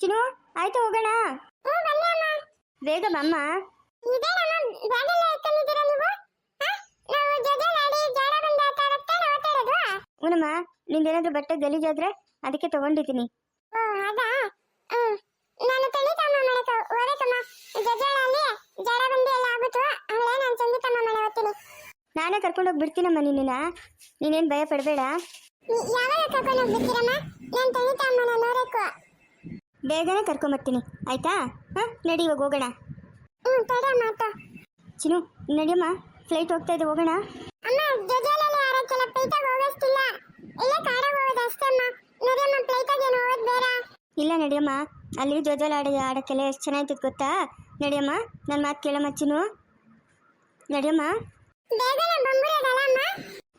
ಚಿನ್ನು ಆಯ್ತು ಹೋಗೋಣ. ಬೇಗ ಬಮ್ಮ. ಹ್ಞೂನಮ್ಮ ನಿಂದೇನಾದ್ರೂ ಬಟ್ಟೆ ಗಲೀಜಾದ್ರೆ ಅದಕ್ಕೆ ತಗೊಂಡಿದ್ದೀನಿ. ನಾನು ಕರ್ಕೊಂಡು ಹೋಗಿ ಬಿಡ್ತೀನಮ್ಮ ನಿನ್ನ ನೀನೇನು ಭಯ ಪಡಬೇಡ. ಯಾವಾಗ ಕರ್ಕೊಂಡು ಹೋಗ್ಬಿಡ್ತೀರಮ್ಮ? ನಾನು ತೆಳಿತಮ್ಮ ನಾನು ನೋಡಬೇಕು ಬೇಗನೆ ಕರ್ಕೊಂಬರ್ತೀನಿ ಆಯಿತಾ? ಹಾಂ? ನಡಿ ಇವಾಗ ಹೋಗೋಣ. ಹ್ಞೂ ತಡಮ್ಮ ಮಾತ ಚಿನ್ನು ನಡಿಯಮ್ಮ ಫ್ಲೈಟ್ ಹೋಗ್ತಾ ಇದೆ ಹೋಗೋಣ. ಅಮ್ಮ ಜಜಲಲ್ಲಿ ಆರಕ್ಕೆಲ್ಲ ಪ್ಲೇಟಾಗ ಹೋಗೋಷ್ಟಿಲ್ಲ. ಇಲ್ಲ ಕಾಡಾಗ ಹೋಗೋದು ಅಷ್ಟೇ ಅಮ್ಮ ನೋಡಿಯಮ್ಮ ಪ್ಲೇಟಾಗ ಏನು ಹೋಗೋದು ಬೇಡ. ಇಲ್ಲ ನಡಿಯಮ್ಮ ಅಲ್ಲಿ ಜೋಜೋಲ ಆಡ ಆಡೋಕ್ಕೆಲ್ಲ ಎಷ್ಟು ಚೆನ್ನಾಗಿತ್ತು ಗೊತ್ತಾ? ನಡಿಯಮ್ಮ ನನ್ನ ಮಾತು ಕೇಳಮ್ಮ ಚಿನ್ನು. ನಡಿಯಮ್ಮ. ಬೇಗನೆ ಬಂದ್ಬಿಡೋದಲ್ಲ ಅಮ್ಮ?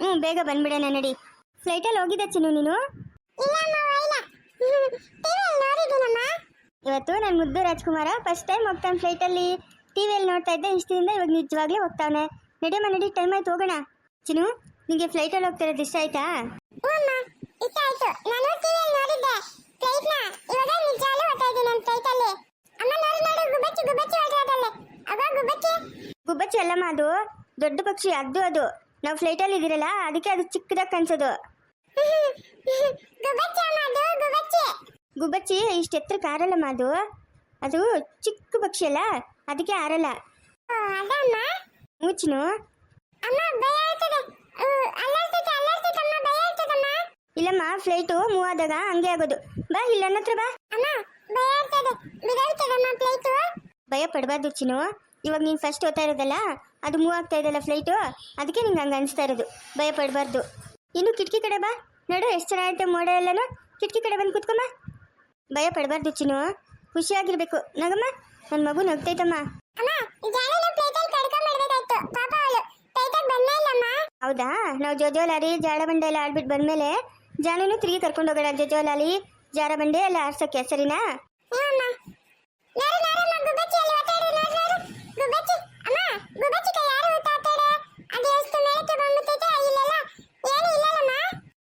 ಹ್ಞೂ ಬೇಗ ಬಂದ್ಬಿಡೋಣ ನಡಿ. ಫ್ಲೈಟಲ್ಲಿ ಹೋಗಿದ್ದೆ ಚಿನ್ನು ನೀನು? ಇಲ್ಲ ಅಮ್ಮ ನೋಡಿದ್ದೀನಮ್ಮ ಇವತ್ತು ನನ್ನ ಮುದ್ದು ರಾಜ್ಕುಮಾರ ಫಸ್ಟ್ ಟೈಮ್ ಹೋಗ್ತಾನೆ ಫ್ಲೈಟಲ್ಲಿ ಟಿ ವಿಯಲ್ಲಿ ನೋಡ್ತಾ ಇದ್ದೆ ಇಷ್ಟದಿಂದ ಇವಾಗ ನಿಜವಾಗ್ಲೂ ಹೋಗ್ತಾನೆ ನಡಿಯಮ್ಮ ನಡಿ ಟೈಮ್ ಆಯ್ತು ಹೋಗೋಣ. ಚಿನು ನಿಮಗೆ ಫ್ಲೈಟಲ್ಲಿ ಹೋಗ್ತಾ ಇರೋದು ಇಷ್ಟ ಆಯ್ತಾ? ಇಷ್ಟ ಆಯ್ತು. ನಾನು ಟಿವಿಯಲ್ಲಿ ನೋಡಿದ್ದೆ. ಫ್ಲೈಟ್ನ ಇವಾಗ ನಿಜವಾಗ್ಲೂ ಹೋಗ್ತಾ ಇದ್ದೀನಿ ನನ್ನ ಫ್ಲೈಟಲ್ಲಿ ಅಮ್ಮ ನೋಡು ನೋಡು ಗುಬ್ಬಚ್ಚಿ ಗುಬ್ಬಚ್ಚಿ ಹೊರಟೋದಲ್ಲೇ ಅವ ಗುಬ್ಬಚ್ಚಿ. ಗುಬ್ಬಚ್ಚಿ ಅಲ್ಲಮ್ಮ ಅದು. ದೊಡ್ಡ ಪಕ್ಷಿ ಅದು ಅದು. ನಾವು ಫ್ಲೈಟಲ್ಲಿ ಇದ್ದೀರಲ್ಲ ಅದಕ್ಕೆ ಅದು ಚಿಕ್ಕದಾಗಿ ಕಾಣಿಸೋದು. ಗುಬ್ಬಚ್ಚಿ ಅಮ್ಮ ಅದು ಗುಬ್ಬಚ್ಚಿ ಇಷ್ಟು ಎತ್ತರಕ್ಕೆ ಆರಲ್ಲಮ್ಮ ಅದು. ಅದು ಚಿಕ್ಕ ಪಕ್ಷಿ ಅಲ್ಲ ಅದಕ್ಕೆ ಆರಲ್ಲ. ಮೂಚಿನು. ಇಲ್ಲಮ್ಮ ಫ್ಲೈಟು ಮೂವ್ ಆದಾಗ ಹಂಗೆ ಆಗೋದು. ಬಾ ಇಲ್ಲ ನನ್ನ ಹತ್ರ ಬಾ. ಭಯ ಪಡಬಾರ್ದು ಚಿನ್ನು. ಇವಾಗ ನೀನು ಫಸ್ಟ್ ಓದ್ತಾ ಇರೋದಲ್ಲ ಅದು ಮೂವ್ ಆಗ್ತಾ ಇದೆಯಲ್ಲ ಫ್ಲೈಟು ಅದಕ್ಕೆ ನಿಂಗೆ ಹಂಗೆ ಅನಿಸ್ತಾ ಇರೋದು. ಭಯ ಪಡಬಾರ್ದು. ಇನ್ನು ಕಿಟಕಿ ಕಡೆ ಬಾ. ನೋಡು ಎಷ್ಟು ಚೆನ್ನಾಗೈತೆ ಮೋಡ ಎಲ್ಲನೂ. ಕಿಟಕಿ ಕಡೆ ಬಂದು ಕುತ್ಕೊಮ್ಮ ಭಯ ಪಡಬಾರ್ದು ಚಿನ್ನು. ಖುಷಿಯಾಗಿರ್ಬೇಕು. ನಗಮ್ಮ ನನ್ನ ಮಗು ನಗ್ತೈತಮ್ಮ. ಹೌದಾ? ನಾವು ಜೋಜೋಲಾರಿ ಜಾಡ ಬಂಡೆ ಎಲ್ಲ ಆಡ್ಬಿಟ್ಟು ಬಂದ್ಮೇಲೆ ಜಾನುನು ತಿರುಗಿ ಕರ್ಕೊಂಡು ಹೋಗೋಣ ಜೋಜೋಲಾಲಿ ಜಾರ ಬಂಡೆ ಎಲ್ಲ ಆಡ್ಸಕ್ಕೆ ಸರಿನಾ?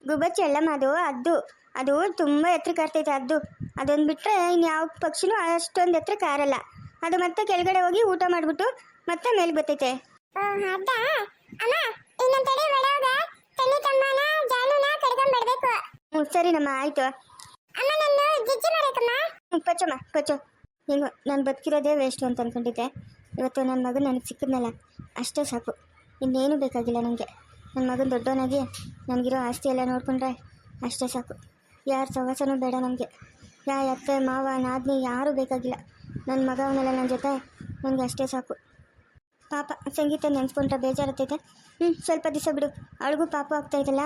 ಗುಬ್ಬಚ್ಚಿ ಅಲ್ಲಮ್ಮ ಅದು ಅದು ಅದು ತುಂಬ ಎತ್ತರಕ್ಕೆ ಕರ್ತೈತೆ ಅದು. ಅದೊಂದು ಬಿಟ್ಟರೆ ಇನ್ಯಾವ ಪಕ್ಷಿನೂ ಅಷ್ಟೊಂದು ಹತ್ರ ಕಾರಲ್ಲ. ಅದು ಮತ್ತೆ ಕೆಳಗಡೆ ಹೋಗಿ ಊಟ ಮಾಡಿಬಿಟ್ಟು ಮತ್ತೆ ಮೇಲೆ ಬರ್ತೈತೆ. ಹ್ಞೂ ಸರಿನಮ್ಮ ಆಯಿತು. ಪಚ್ಚಮ್ಮ ಪಚ್ಚು ನೀವು ನಾನು ಬದುಕಿರೋದೇ ವೇಸ್ಟು ಅಂತ ಅಂದ್ಕೊಂಡಿದ್ದೆ ಇವತ್ತು ನನ್ನ ಮಗ ನನಗೆ ಸಿಕ್ಕಿದ್ನಲ್ಲ ಅಷ್ಟೇ ಸಾಕು. ಇನ್ನೇನು ಬೇಕಾಗಿಲ್ಲ ನನಗೆ ನನ್ನ ಮಗನ ದೊಡ್ಡವನಾಗಿ ನನಗಿರೋ ಆಸ್ತಿ ಎಲ್ಲ ನೋಡಿಕೊಂಡ್ರೆ ಅಷ್ಟೇ ಸಾಕು. ಯಾರ ಸವಾಸನೂ ಬೇಡ ನನಗೆ ಯಾ, ಅತ್ತೆ, ಮಾವ, ನಾದ್ನಿ, ಯಾರೂ ಬೇಕಾಗಿಲ್ಲ. ನನ್ನ ಮಗ ಅವನೆಲ್ಲ ನನ್ನ ಜೊತೆ ನನಗೆ ಅಷ್ಟೇ ಸಾಕು. ಪಾಪ, ಸಂಗೀತ ನೆನ್ಸ್ಕೊಂಡ್ರೆ ಬೇಜಾರತ್ತೈತೆ ಹ್ಞೂ ಸ್ವಲ್ಪ ದಿವಸ ಬಿಡು. ಅವಳಿಗೂ ಪಾಪ ಆಗ್ತಾಯಿದ್ದಲ್ಲ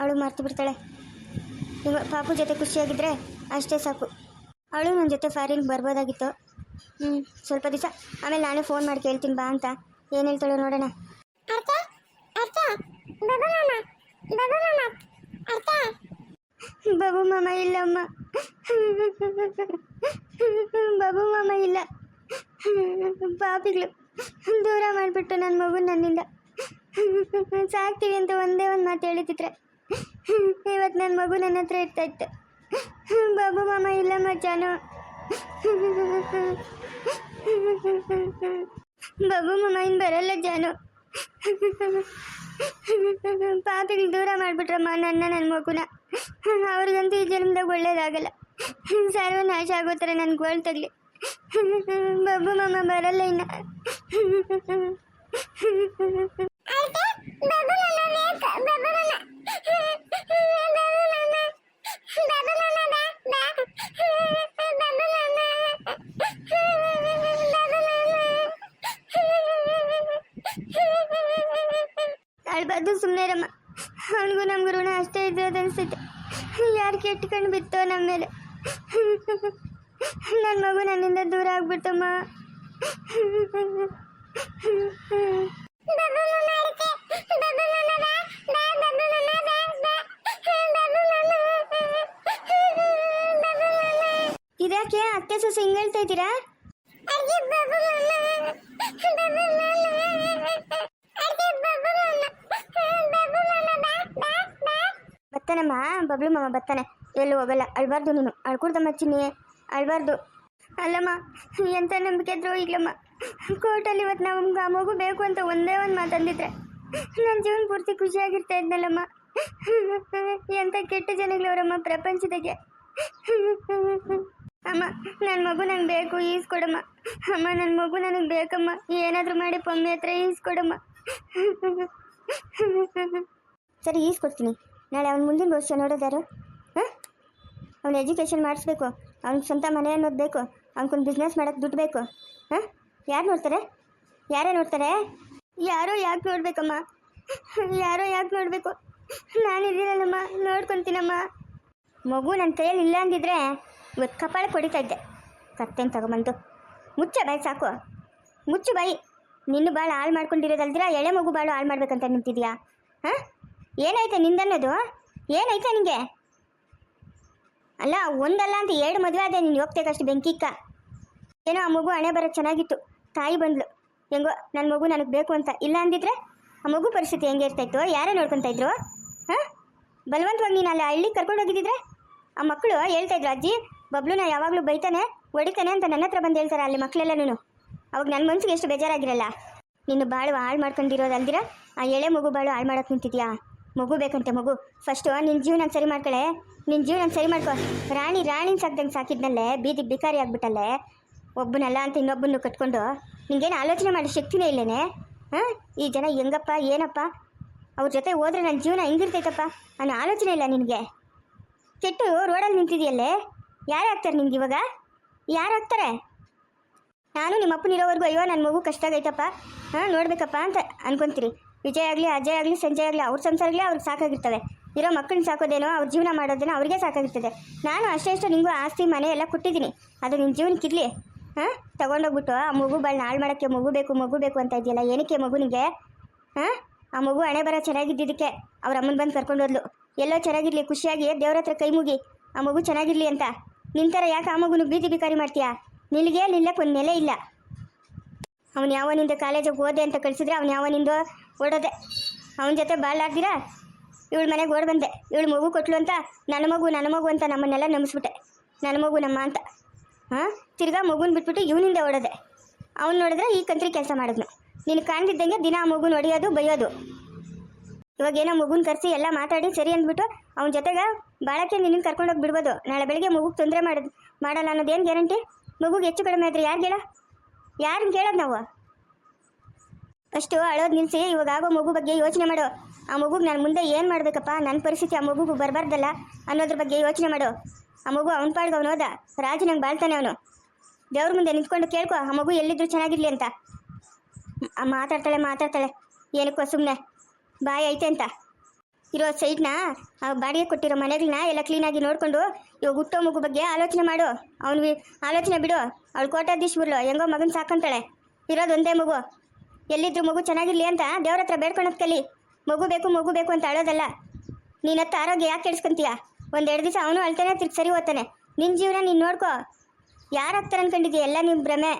ಅವಳು ಮರ್ತು ಬಿಡ್ತಾಳೆ. ನಿಮ್ಮ ಪಾಪು ಜೊತೆ ಖುಷಿಯಾಗಿದ್ದರೆ ಅಷ್ಟೇ ಸಾಕು. ಅವಳು ನನ್ನ ಜೊತೆ ಫಾರಿನ್ಗೆ ಬರ್ಬೋದಾಗಿತ್ತು. ಹ್ಞೂ ಸ್ವಲ್ಪ ದಿವಸ. ಆಮೇಲೆ ನಾನೇ ಫೋನ್ ಮಾಡಿ ಕೇಳ್ತೀನಿ, ಬಾ ಅಂತ. ಏನು ಹೇಳ್ತಾಳು ನೋಡೋಣ. ಅರ್ಥ ಅರ್ಥ ಬಬು ಮಾಮ ಬಬು ಮಾಮ ಅರ್ಥ ಬಾಬು ಮಾಮ ಇಲ್ಲಮ್ಮ ಬಾಬು ಮಾಮ ಇಲ್ಲ. ಪಾಪಿಗಳು ದೂರ ಮಾಡಿಬಿಟ್ಟು ನನ್ನ ಮಗು ನನ್ನಿಂದ. ಸಾಕ್ತೀವಿ ಅಂತ ಒಂದೇ ಒಂದು ಮಾತು ಹೇಳಿದ್ರೆ ಇವತ್ತು ನನ್ನ ಮಗು ನನ್ನ ಹತ್ರ ಇರ್ತಾ ಇತ್ತು. ಬಾಬು ಮಾಮ ಇಲ್ಲ ಮಜಾನು ಬಾಬು ಮಾಮ ಇನ್ನು ಬರಲ್ಲ, ಜಾನು. ಪಾಪಿಗಳು ದೂರ ಮಾಡಿಬಿಟ್ರಮ್ಮ, ನನ್ನ ನನ್ನ ಮಗುನ. ಅವ್ರಿಗಂತೂ ಈ ಜನ್ಮದಾಗ ಒಳ್ಳೇದಾಗಲ್ಲ. ಸರ್ವನಾಶ ಆಗೋ ಥರ ನನ್ಗೆ ಗೋಳ್ ಬಬ್ಬು ಮಾಮ ಬರಲ್ಲ ಇನ್ನ. ಬಬ್ಬು ಅಳ್ಬಾರ್ದು ಸುಮ್ಮನೆ ರಮ್ಮ ಅವನಿಗೂ ನಮ್ಗೆ ಋಣ ಅಷ್ಟೇ ಇದ್ರದ್ದು ಅನಿಸುತ್ತೆ ಯಾರು ಕೆಟ್ಕೊಂಡು ಬಿತ್ತೋ ನಮ್ಮ ಮೇಲೆ? ನನ್ನ ಮಗು ನನ್ನಿಂದ ದೂರ ಆಗ್ಬಿಡ್ತಮ್ಮ. ಇದಕ್ಕೆ ಅತ್ತೆ ಸೊಸೆ ಹಿಂಗೆ ಹೇಳ್ತಾ ಇದ್ದೀರಾ? ಅರ್ಜಿ ಬಾಬು ಮಾಮ ಬಾಬು ಮಾಮ ಅರ್ಜಿ ಬಾಬು ಮಾಮ ಬಾಬು ಮಾಮ ಬಾ ಬಾ ಬಾ ಬರ್ತಾನಮ್ಮ ಬಬ್ಲು ಮಾಮ ಬರ್ತಾನೆ ಎಲ್ಲೂ ಹೋಗಲ್ಲ. ಅಳ್ಬಾರ್ದು ನೀನು. ಅಳ್ಕೊಡ್ದಮ್ಮ ಚಿನ್ನಿ. ಅಳ್ಬಾರ್ದು. ಅಲ್ಲಮ್ಮ ಎಂಥ ನಂಬಿಕೆ ಇದ್ರು ಈಗಲಮ್ಮ ಕೋರ್ಟಲ್ಲಿ ಇವತ್ತು ನಮ್ಗೆ ಆ ಮಗು ಬೇಕು ಅಂತ ಒಂದೇ ಒಂದು ಮಾತಂದಿದ್ರೆ ನನ್ನ ಜೀವನ ಪೂರ್ತಿ ಖುಷಿಯಾಗಿರ್ತಾ ಇದ್ನಲ್ಲಮ್ಮ. ಎಂಥ ಕೆಟ್ಟ ಜನಗಳವರಮ್ಮ ಪ್ರಪಂಚದಾಗೆ. ಅಮ್ಮ ನನ್ನ ಮಗು ನಂಗೆ ಬೇಕು, ಈಸ್ಕೊಡಮ್ಮ. ಅಮ್ಮ ನನ್ನ ಮಗು ನನಗೆ ಬೇಕಮ್ಮ. ಏನಾದರೂ ಮಾಡಿ, ಪಮ್ಮಿ ಹತ್ರ ಈಸ್ಕೊಡಮ್ಮ. ಸರಿ ಈಸ್ಕೊಡ್ತೀನಿ ನಾಳೆ ಅವ್ನ ಮುಂದಿನ ವರ್ಷ ನೋಡೋದಾರು? ಹಾಂ? ಅವ್ನ ಎಜುಕೇಷನ್ ಮಾಡಿಸ್ಬೇಕು. ಅವ್ನ ಸ್ವಂತ ಮನೆ ಅನ್ನೋದು ಬೇಕು. ಅವ್ನಕ್ಕೊಂದು ಬಿಸ್ನೆಸ್ ಮಾಡೋಕ್ಕೆ ದುಡ್ಡು ಬೇಕು. ಹಾಂ? ಯಾರು ನೋಡ್ತಾರೆ? ಯಾರೇ ನೋಡ್ತಾರೆ? ಯಾರೋ ಯಾಕೆ ನೋಡ್ಬೇಕಮ್ಮ? ಯಾರೋ ಯಾಕೆ ನೋಡಬೇಕು? ನಾನಿದ್ದೀನಲ್ಲಮ್ಮ ನೋಡ್ಕೊತೀನಮ್ಮ. ಮಗು ನನ್ನ ಕೈಯಲ್ಲಿ ಇಲ್ಲ ಅಂದಿದ್ರೆ ಇವತ್ತು ಕಪಾಳ ಹೊಡಿತಾ ಇದ್ದೆ. ಕತ್ತೇನು ತಗೊಂಬಂದು. ಮುಚ್ಚ ಬಾಯಿ ಸಾಕು. ಮುಚ್ಚು ಬಾಯಿ. ನಿನ್ನ ಭಾಳ ಹಾಳು ಮಾಡ್ಕೊಂಡಿರೋದಲ್ದಿರ? ಎಳೆ ಮಗು ಭಾಳ ಹಾಳು ಮಾಡ್ಬೇಕಂತ ನಿಂತಿದ್ಯಾ? ಹಾಂ? ಏನಾಯ್ತಾ ನಿಂದನ್ನೋದು? ಏನಾಯ್ತಾ ನಿನಗೆ ಅಲ್ಲ, ಒಂದಲ್ಲ ಅಂತ ಎರಡು ಮದುವೆ ಆದೆ, ನೀನು ಹೋಗ್ತೇಕಷ್ಟು ಬೆಂಕಿಕ್ಕ ಏನೋ ಆ ಮಗು ಹಣೆ ಬರೋಕ್ಕೆ ಚೆನ್ನಾಗಿತ್ತು. ತಾಯಿ ಬಂದ್ಲು. ಹೆಂಗೋ ನನ್ನ ಮಗು ನನಗೆ ಬೇಕು ಅಂತ. ಇಲ್ಲ ಅಂದಿದ್ರೆ ಆ ಮಗು ಪರಿಸ್ಥಿತಿ ಹೆಂಗೆ ಇರ್ತಾಯಿತ್ತು ಯಾರೇ ನೋಡ್ಕೊತಾ ಇದ್ರು? ಹಾಂ? ಬಲವಂತವಾಗಿ ನೀನು ಅಲ್ಲಿ ಹಳ್ಳಿಗೆ ಕರ್ಕೊಂಡು ಹೋಗಿದ್ದಿದ್ರೆ? ಆ ಮಕ್ಕಳು ಹೇಳ್ತಾ ಇದ್ರು, ಅಜ್ಜಿ ನಾ ಯಾವಾಗಲೂ ಬೈತಾನೆ, ಹೊಡಿತಾನೆ ಅಂತ ನನ್ನ ಹತ್ರ ಬಂದು ಹೇಳ್ತಾರೆ ಅಲ್ಲಿ ಮಕ್ಕಳೆಲ್ಲನೂ ಅವಾಗ ನನ್ನ ಮನ್ಸಿಗೆ ಎಷ್ಟು ಬೇಜಾರಾಗಿರಲ್ಲ. ನೀನು ಬಾಳು ಹಾಳು ಮಾಡ್ಕೊಂಡಿರೋದಲ್ದಿರ ಆ ಎಳೆ ಮಗು ಬಾಳು ಹಾಳು ಮಾಡಕ್ಕೆ ನಿಂತಿದ್ಯಾ? ಮಗು ಬೇಕಂತೆ ಮಗು. ಫಸ್ಟು ನಿನ್ನ ಜೀವನ ಸರಿ ಮಾಡ್ಕೊಳ್ಳೆ ನಿನ್ನ ಜೀವನ ಸರಿ ಮಾಡ್ಕೊ. ರಾಣಿ ರಾಣಿನ ಸಾಕ್ದಂಗೆ ಸಾಕಿದ್ನಲ್ಲೇ, ಬೀದಿ ಬಿಕಾರಿ ಆಗ್ಬಿಟ್ಟಲ್ಲೇ? ಒಬ್ಬನಲ್ಲ ಅಂತ ಇನ್ನೊಬ್ಬನ್ನು ಕಟ್ಕೊಂಡು ನಿಂಗೇನು ಆಲೋಚನೆ ಮಾಡೋ ಶಕ್ತಿನೇ ಇಲ್ಲೇನೆ? ಹಾಂ? ಈ ಜನ ಹೆಂಗಪ್ಪ, ಏನಪ್ಪ? ಅವ್ರ ಜೊತೆ ಹೋದ್ರೆ ನನ್ನ ಜೀವನ ಹೆಂಗಿರ್ತೈತಪ್ಪ? ಅನ್ನೋ ಆಲೋಚನೆ ಇಲ್ಲ ನಿನಗೆ. ಕೆಟ್ಟು ರೋಡಲ್ಲಿ ನಿಂತಿದೆಯಲ್ಲೇ? ಯಾರು ಆಗ್ತಾರೆ ನಿಮ್ಗೆ ಇವಾಗ? ಯಾರು ಆಗ್ತಾರೆ ನಾನು ನಿಮ್ಮ ಅಪ್ಪನಿರೋವರೆಗೂ ಅಯ್ಯೋ ನನ್ನ ಮಗು ಕಷ್ಟ ಆಗೈತಪ್ಪ ಹಾಂ, ನೋಡ್ಬೇಕಪ್ಪ ಅಂತ ಅನ್ಕೊಂತೀರಿ ವಿಜಯ್ ಆಗಲಿ, ಅಜಯ್ ಆಗಲಿ, ಸಂಜಯ್ ಆಗಲಿ, ಅವ್ರ ಸಂಸಾರಗಳೇ ಅವ್ರಿಗೆ ಸಾಕಾಗಿರ್ತವೆ. ಇರೋ ಮಕ್ಕಳನ್ನ ಸಾಕೋದೇನೋ, ಅವ್ರ ಜೀವನ ಮಾಡೋದೇನೋ ಅವ್ರಿಗೆ ಸಾಕಾಗಿರ್ತದೆ. ನಾನು ಅಷ್ಟೇ ಇಷ್ಟು ನಿಮಗೂ ಆಸ್ತಿ, ಮನೆ ಎಲ್ಲ ಕೊಟ್ಟಿದ್ದೀನಿ. ಅದು ನಿನ್ನ ಜೀವನಕ್ಕಿರಲಿ ಹಾಂ, ತಗೊಂಡೋಗ್ಬಿಟ್ಟು ಆ ಮಗು ಬಾಳ್ ನಾಳು ಮಾಡೋಕ್ಕೆ ಮಗು ಬೇಕು ಮಗು ಬೇಕು ಅಂತ ಇದೆಯಲ್ಲ, ಏನಕ್ಕೆ ಮಗುನಿಗೆ ಹಾಂ, ಆ ಮಗು ಹಣೆ ಬರ ಚೆನ್ನಾಗಿದ್ದಿದ್ದಕ್ಕೆ ಅವ್ರ ಅಮ್ಮನ ಬಂದು ಕರ್ಕೊಂಡು ಹೋದ್ಲು. ಎಲ್ಲೋ ಚೆನ್ನಾಗಿರಲಿ, ಖುಷಿಯಾಗಿ ದೇವ್ರ ಹತ್ರ ಕೈ ಮುಗಿ, ಆ ಮಗು ಚೆನ್ನಾಗಿರಲಿ ಅಂತ. ನಿಂತರ ಯಾಕೆ ಆ ಮಗುನು ಬೀದಿ ಬಿಕಾರಿ ಮಾಡ್ತೀಯಾ? ನಿನಗೆ ನಿಲ್ಲಕ್ಕೆ ಒಂದು ನೆಲೆ ಇಲ್ಲ. ಅವನು ಯಾವನಿಂದ ಕಾಲೇಜಿಗೆ ಓದೆ ಅಂತ ಕಳಿಸಿದ್ರೆ ಅವ್ನು ಯಾವನಿಂದ ಓಡೋದೆ? ಅವನ ಜೊತೆ ಬಾಳಾಡ್ದಿರಾ? ಇವಳು ಮನೆಗೆ ಓಡ್ ಬಂದೆ. ಇವಳು ಮಗು ಕೊಟ್ಲು ಅಂತ ನನ್ನ ಮಗು ನನ್ನ ಮಗು ಅಂತ ನಮ್ಮನ್ನೆಲ್ಲ ನಂಬಿಸ್ಬಿಟ್ಟೆ. ನನ್ನ ಮಗು ನಮ್ಮ ಅಂತ ಹಾಂ? ತಿರ್ಗಾ ಮಗುನ ಬಿಟ್ಬಿಟ್ಟು ಇವನಿಂದ ಓಡೋದೆ. ಅವ್ನು ನೋಡಿದ್ರೆ ಈ ಕಂತ್ರಿ ಕೆಲಸ ಮಾಡಿದ್ನು. ನೀನು ಕಾಣ್ದಿದ್ದಂಗೆ ದಿನ ಆ ಮಗುನ ಹೊಡೆಯೋದು, ಬೈಯೋದು. ಇವಾಗ ಏನೋ ಮಗುನ ಕರೆಸಿ ಎಲ್ಲ ಮಾತಾಡಿ ಸರಿ ಅಂದ್ಬಿಟ್ಟು ಅವನ ಜೊತೆಗೆ ಬಾಳಕ್ಕೆ ನಿನ್ನ ಕರ್ಕೊಂಡೋಗಿ ಬಿಡ್ಬೋದು. ನಾಳೆ ಬೆಳಿಗ್ಗೆ ಮಗುಗೆ ತೊಂದರೆ ಮಾಡೋದು ಮಾಡಲ್ಲ ಅನ್ನೋದೇನು ಗ್ಯಾರಂಟಿ? ಮಗುಗೆ ಹೆಚ್ಚು ಕಡಿಮೆ ಆದರೆ ಯಾರು ಹೇಳ ಯಾರನ್ನ ಕೇಳೋದು ನಾವು? ಅಷ್ಟು ಅಳೋದು ನಿಲ್ಲಿಸಿ ಇವಾಗ ಆಗೋ ಮಗು ಬಗ್ಗೆ ಯೋಚನೆ ಮಾಡು. ಆ ಮಗುಗೆ ನಾನು ಮುಂದೆ ಏನು ಮಾಡಬೇಕಪ್ಪ? ನನ್ನ ಪರಿಸ್ಥಿತಿ ಆ ಮಗುಗೂ ಬರಬಾರ್ದಲ್ಲ ಅನ್ನೋದ್ರ ಬಗ್ಗೆ ಯೋಚನೆ ಮಾಡು. ಆ ಮಗು ಅವ್ನ ಪಾಡ್ಗೆ ಅವನು ಹೋದ. ರಾಜು ನಂಗೆ ಬಾಳ್ತಾನೆ ಅವನು. ದೇವ್ರ ಮುಂದೆ ನಿಂತ್ಕೊಂಡು ಕೇಳ್ಕೊ, ಆ ಮಗು ಎಲ್ಲಿದ್ರು ಚೆನ್ನಾಗಿರ್ಲಿ ಅಂತ. ಮಾತಾಡ್ತಾಳೆ ಮಾತಾಡ್ತಾಳೆ. ಏನಕ್ಕೋ ಸುಮ್ಮನೆ ಬಾಯ್ ಐತೆ ಅಂತ. ಇರೋ ಸೈಡ್ನ, ಆ ಬಾಡಿಗೆ ಕೊಟ್ಟಿರೋ ಮನೆಗಳನ್ನ ಎಲ್ಲ ಕ್ಲೀನಾಗಿ ನೋಡಿಕೊಂಡು ಇವಾಗ ಹುಟ್ಟೋ ಮಗು ಬಗ್ಗೆ ಆಲೋಚನೆ ಮಾಡು. ಅವ್ನು ಆಲೋಚನೆ ಬಿಡು. ಅವಳು ಕೋಟಾಧೀಶ್ವರ್ಲು ಹೆಂಗೋ ಮಗನ ಸಾಕಂತಾಳೆ. ಇರೋದು ಒಂದೇ ಮಗು. ಎಲ್ಲಿದ್ರು ಮಗು ಚೆನ್ನಾಗಿರಲಿ ಅಂತ ದೇವ್ರ ಹತ್ರ ಬೇಡ್ಕೊಳೋದ್ ಕಲಿ. ಮಗು ಬೇಕು ಮಗು ಬೇಕು ಅಂತ ಅಳೋದಲ್ಲ. ನೀನತ್ತ ಆರೋಗ್ಯ ಯಾಕೆ ಕೆಡಿಸ್ಕೊಂತೀಯ? ಒಂದೆರಡು ದಿವಸ ಅವನು ಅಳ್ತಾನೆ, ತಿರ್ಗಿ ಸರಿ ಹೋಗ್ತಾನೆ ನಿನ್ನ ಜೀವನ ನೀನು ನೋಡ್ಕೋ. ಯಾರು ಆಗ್ತಾರೆ ಅನ್ಕೊಂಡಿದ್ದೀಯ ಎಲ್ಲ ನಿಮ್ಮ ಭ್ರಮೆ.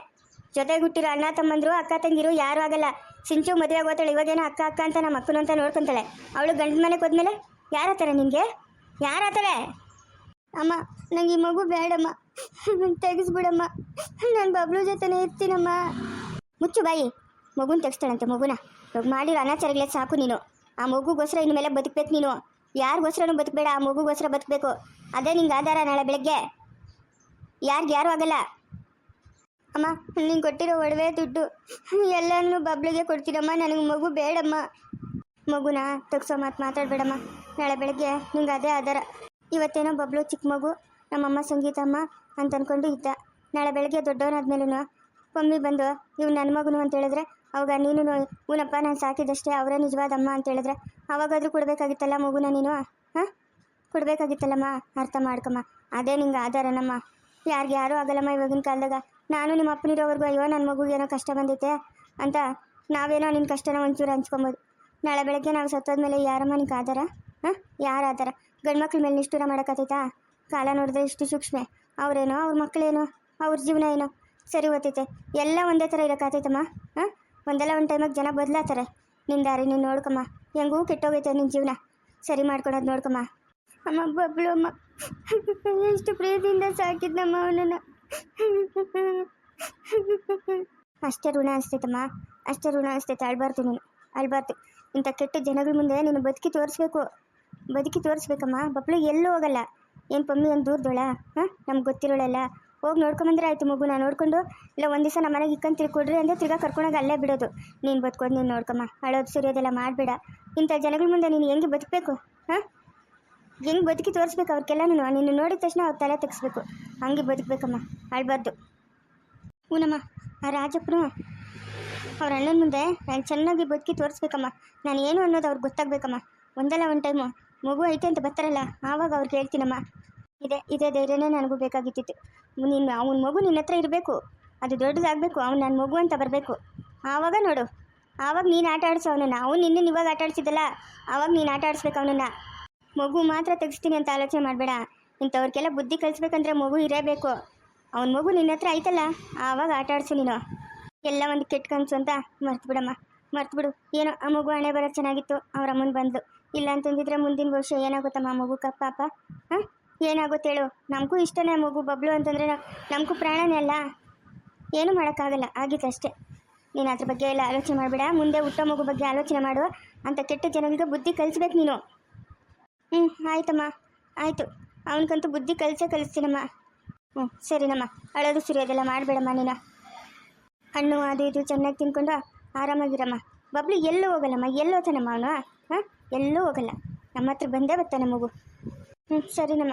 ಜೊತೆಗೆ ಹುಟ್ಟಿರೋ ಅಣ್ಣ, ತಮ್ಮಂದಿರು, ಅಕ್ಕ, ತಂಗಿರು ಯಾರೂ ಆಗಲ್ಲ. ಸಿಂಚು ಮದುವೆ ಆಗೋತಾಳೆ, ಇವಾಗೇನೋ ಅಕ್ಕ ಅಕ್ಕ ಅಂತ ನಮ್ಮ ಅಕ್ಕನ ಅಂತ ನೋಡ್ಕೊಂತಾಳೆ. ಅವಳು ಗಂಡ ಮನೆಗೆ ಹೋದ್ಮೇಲೆ ಯಾರಾತಾರೆ ನಿನಗೆ? ಯಾರಾತಾರೆ ಅಮ್ಮ, ನಂಗೆ ಈ ಮಗು ಬೇಡಮ್ಮ ತೆಗಿಸ್ಬಿಡಮ್ಮ. ನಾನು ಬಬ್ಲು ಜೊತೆನೇ ಇರ್ತೀನಮ್ಮ. ಮುಚ್ಚು ಬಾಯಿ. ಮಗುನ ತೆಗಿಸ್ತಾಳಂತೆ, ಮಗುನ. ಮಾಡಿರೋ ಅನಾಚಾರಗಳೇ ಸಾಕು ನೀನು. ಆ ಮಗುಗೋಸ್ಕರ ಇನ್ನು ಮೇಲೆ ಬದುಕ್ಬೇಕು ನೀನು. ಯಾರಿಗೋಸ್ಕರನೂ ಬದುಕಬೇಡ, ಆ ಮಗುಗೋಸ್ಕರ ಬದುಕಬೇಕು. ಅದೇ ನಿಂಗೆ ಆಧಾರ ನಾಳೆ ಬೆಳಗ್ಗೆ. ಯಾರಿಗೆ ಯಾರು ಆಗಲ್ಲ. ಅಮ್ಮ ನೀನು ಕೊಟ್ಟಿರೋ ಒಡವೆ, ದುಡ್ಡು, ಎಲ್ಲನೂ ಬಬ್ಲಿಗೆ ಕೊಡ್ತೀರಮ್ಮ, ನನಗೆ ಮಗು ಬೇಡಮ್ಮ. ಮಗುನ, ತಗ್ಸೋ ಮಾತು ಮಾತಾಡಬೇಡಮ್ಮ. ನಾಳೆ ಬೆಳಗ್ಗೆ ನಿಂಗೆ ಅದೇ ಆಧಾರ. ಇವತ್ತೇನೋ ಬಬ್ಲು ಚಿಕ್ಕ ಮಗು, ನಮ್ಮಮ್ಮ ಸಂಗೀತಮ್ಮ ಅಂತ ಅಂದ್ಕೊಂಡು ಇದ್ದ. ನಾಳೆ ಬೆಳಗ್ಗೆ ದೊಡ್ಡವನಾದ್ಮೇಲೂ ಮಮ್ಮಿ ಬಂದು ಇವ್ ನನ್ನ ಮಗನು ಅಂತ ಹೇಳಿದ್ರೆ, ಅವಾಗ ನೀನು ಊನಪ್ಪ, ನಾನು ಸಾಕಿದಷ್ಟೇ ಅವರ ನಿಜವಾದ ಅಮ್ಮ ಅಂತ ಹೇಳಿದ್ರೆ, ಅವಾಗಾದ್ರೂ ಕೊಡಬೇಕಾಗಿತ್ತಲ್ಲ ಮಗುನ ನೀನು? ಹಾಂ? ಕೊಡಬೇಕಾಗಿತ್ತಲ್ಲಮ್ಮ? ಅರ್ಥ ಮಾಡ್ಕಮ್ಮ. ಅದೇ ನಿಂಗೆ ಆಧಾರನಮ್ಮ. ಯಾರಿಗೆ ಯಾರೂ ಆಗಲ್ಲಮ್ಮ ಇವಾಗಿನ ಕಾಲದಾಗ. ನಾನು ನಿಮ್ಮ ಅಪ್ಪನಿರೋವರೆಗೂ ಅಯ್ಯೋ ನನ್ನ ಮಗುಗೆ ಏನೋ ಕಷ್ಟ ಬಂದೈತೆ ಅಂತ ನಾವೇನೋ ನಿನ್ನ ಕಷ್ಟನ ಒಂಚೂರು ಹಂಚ್ಕೊಬೋದು. ನಾಳೆ ಬೆಳಗ್ಗೆ ನಾವು ಸತ್ತೋದ್ಮೇಲೆ ಯಾರಮ್ಮ ನಿಂಗೆ ಆಧಾರ? ಹಾಂ? ಯಾರು ಆಧಾರ? ಗಂಡು ಮಕ್ಳ ಮೇಲೆ ನಿಷ್ಠೂರ ಮಾಡೋಕ್ಕಾತೈತಾ ಕಾಲ ನೋಡಿದ್ರೆ ಇಷ್ಟು ಸೂಕ್ಷ್ಮೆ. ಅವರೇನೋ, ಅವ್ರ ಮಕ್ಕಳೇನೋ ಅವ್ರ ಜೀವನ ಏನೋ. ಸರಿ ಓದ್ತೈತೆ ಎಲ್ಲ ಒಂದೇ ಥರ ಇರೋಕ್ಕಾತೈತಮ್ಮ ಹಾಂ? ಒಂದಲ್ಲ ಒಂದು ಟೈಮಾಗ ಜನ ಬದಲಾತಾರೆ. ನಿನ್ನ ದಾರಿ ನೀನು ನೋಡ್ಕಮ್ಮ. ಹೆಂಗೂ ಕೆಟ್ಟೋಗೈತೆ ನಿನ್ನ ಜೀವನ. ಸರಿ ಮಾಡ್ಕೊಳೋದು ನೋಡ್ಕಮ್ಮ. ಅಮ್ಮ ಬಬ್ಳು ಅಮ್ಮ. ಎಷ್ಟು ಪ್ರೀತಿಯಿಂದ ಸಾಕಿದ್ನಮ್ಮ ಅವನನ್ನು. ಅಷ್ಟೇ ಋಣ ಅನಿಸ್ತೈತಮ್ಮ. ಅಷ್ಟೇ ಋಣ ಅನಿಸ್ತೈತೆ. ಅಳ್ಬಾರ್ದು ನೀನು. ಅಳ್ಬಾರ್ದು ಇಂಥ ಕೆಟ್ಟ ಜನಗಳ ಮುಂದೆ ನೀನು ಬದುಕಿ ತೋರಿಸ್ಬೇಕು. ಬದುಕಿ ತೋರಿಸ್ಬೇಕಮ್ಮ. ಬಬ್ಲು ಎಲ್ಲೂ ಹೋಗಲ್ಲ. ಏನು ಪಮ್ಮಿ, ಏನು ದೂರದೋಳ? ಹಾಂ? ನಮ್ಗೆ ಗೊತ್ತಿರೋಳಲ್ಲ. ಹೋಗಿ ನೋಡ್ಕೊಂಬಂದ್ರೆ ಆಯಿತು ಮಗು. ನಾನು ನೋಡ್ಕೊಂಡು, ಇಲ್ಲ ಒಂದು ದಿವಸ ನಮ್ಮ ಮನೆಗೆ ಇಕ್ಕಂತ ತಿಳ್ಕೊಡ್ರಿ ಅಂದರೆ ತಿರ್ಗಾ ಕರ್ಕೊಂಡೋಗಿ ಅಲ್ಲೇ ಬಿಡೋದು. ನೀನು ಬದುಕೋದು ನೀನು ನೋಡ್ಕಮ್ಮ. ಅಳೋದು ಸುರಿಯೋದೆಲ್ಲ ಮಾಡಬೇಡ. ಇಂಥ ಜನಗಳ ಮುಂದೆ ನೀನು ಹೆಂಗೆ ಬದುಕಬೇಕು? ಹಾಂ? ಹೆಂಗೆ ಬದುಕಿ ತೋರಿಸ್ಬೇಕು ಅವ್ರಿಗೆಲ್ಲ ನೀನು, ನಿನ್ನ ನೋಡಿದ ತಕ್ಷಣ ಅವ್ರ ತಲೆ ತೆಗಿಸ್ಬೇಕು. ಹಂಗೆ ಬದುಕಬೇಕಮ್ಮ, ಅಳ್ಬಾರ್ದು. ಊನಮ್ಮ ಆ ರಾಜಪ್ಪನು ಅವ್ರ ಅಣ್ಣನ ಮುಂದೆ ನಾನು ಚೆನ್ನಾಗಿ ಬದುಕಿ ತೋರಿಸ್ಬೇಕಮ್ಮ. ನಾನು ಏನು ಅನ್ನೋದು ಅವ್ರಿಗೆ ಗೊತ್ತಾಗಬೇಕಮ್ಮ. ಒಂದಲ್ಲ ಒಂದು ಟೈಮು, ಮಗು ಐತೆ ಅಂತ ಬರ್ತಾರಲ್ಲ, ಆವಾಗ ಅವ್ರಿಗೆ ಹೇಳ್ತೀನಮ್ಮ. ಇದೆ, ಇದೇ ಧೈರ್ಯನೇ ನನಗೂ ಬೇಕಾಗಿತ್ತಿತ್ತು ನೀನು, ಅವನ ಮಗು ನಿನ್ನ ಹತ್ರ ಇರಬೇಕು. ಅದು ದೊಡ್ಡದಾಗಬೇಕು, ಅವ್ನು ನನ್ನ ಮಗು ಅಂತ ಬರಬೇಕು. ಆವಾಗ ನೋಡು, ಆವಾಗ ನೀನು ಆಟ ಆಡಿಸೋ ಅವನನ್ನು. ಅವನು ನಿನ್ನ ಇವಾಗ ಆಟ ಆಡಿಸಿದ್ದಲ್ಲ, ಆವಾಗ ನೀನು ಆಟ ಆಡಿಸ್ಬೇಕು ಅವನನ್ನು. ಮಗು ಮಾತ್ರ ತೆಗಿಸ್ತೀನಿ ಅಂತ ಆಲೋಚನೆ ಮಾಡಬೇಡ. ಇಂಥವ್ರಿಗೆಲ್ಲ ಬುದ್ಧಿ ಕಲಿಸ್ಬೇಕಂದ್ರೆ ಮಗು ಇರಬೇಕು. ಅವನ ಮಗು ನಿನ್ನ ಹತ್ರ ಐತಲ್ಲ ಆವಾಗ ಆಟ ಆಡಿಸು ನೀನು. ಎಲ್ಲ ಒಂದು ಕೆಟ್ಟ ಕನಸು ಅಂತ ಮರ್ತು ಬಿಡಮ್ಮ ಮರ್ತು ಬಿಡು ಏನೋ ಆ ಮಗು ಹಣೆ ಬರೋದು ಚೆನ್ನಾಗಿತ್ತು. ಅವ್ರ ಅಮ್ಮನ ಬಂದು ಇಲ್ಲ ಅಂತಂದಿದ್ರೆ ಮುಂದಿನ ಭವಿಷ್ಯ ಏನಾಗುತ್ತಮ್ಮ ಆ ಮಗು ಪಾಪ. ಹಾಂ? ಏನಾಗುತ್ತೆ ಹೇಳು. ನಮಗೂ ಇಷ್ಟನೇ ಮಗು ಬಬ್ಲು ಅಂತಂದರೆ ನಮಗೂ ಪ್ರಾಣನೇ ಅಲ್ಲ. ಏನೂ ಮಾಡೋಕ್ಕಾಗಲ್ಲ. ಆಗಿತ್ತು ಅಷ್ಟೇ. ನೀನು ಅದ್ರ ಬಗ್ಗೆ ಎಲ್ಲ ಆಲೋಚನೆ ಮಾಡಬೇಡ. ಮುಂದೆ ಹುಟ್ಟೋ ಮಗು ಬಗ್ಗೆ ಆಲೋಚನೆ ಮಾಡು. ಅಂತ ಕೆಟ್ಟ ಜನಗಳಿಗೆ ಬುದ್ಧಿ ಕಲಿಸ್ಬೇಕು ನೀನು. ಹ್ಞೂ ಆಯ್ತಮ್ಮ. ಆಯಿತು. ಅವನಿಗಂತೂ ಬುದ್ಧಿ ಕಲಿಸೇ ಕಲಿಸ್ತೀನಮ್ಮ. ಹ್ಞೂ ಸರಿನಮ್ಮ. ಅಳೋದು ಸುರಿಯೋದೆಲ್ಲ ಮಾಡಬೇಡಮ್ಮ ನೀನು. ಹಣ್ಣು, ಅದು ಇದು ಚೆನ್ನಾಗಿ ತಿನ್ಕೊಂಡು ಆರಾಮಾಗಿರಮ್ಮ. ಬಬ್ಲು, ಎಲ್ಲೂ ಹೋಗಲ್ಲಮ್ಮ? ಎಲ್ಲೋ ಹೋಗ್ತಾನಮ್ಮ ಅವನು? ಹಾಂ? ಎಲ್ಲೂ ಹೋಗಲ್ಲ. ನಮ್ಮ ಹತ್ರ ಬಂದೇ ಬರ್ತಾನೆ ಮಗು. ಹ್ಞೂ ಸರಿನಮ್ಮ.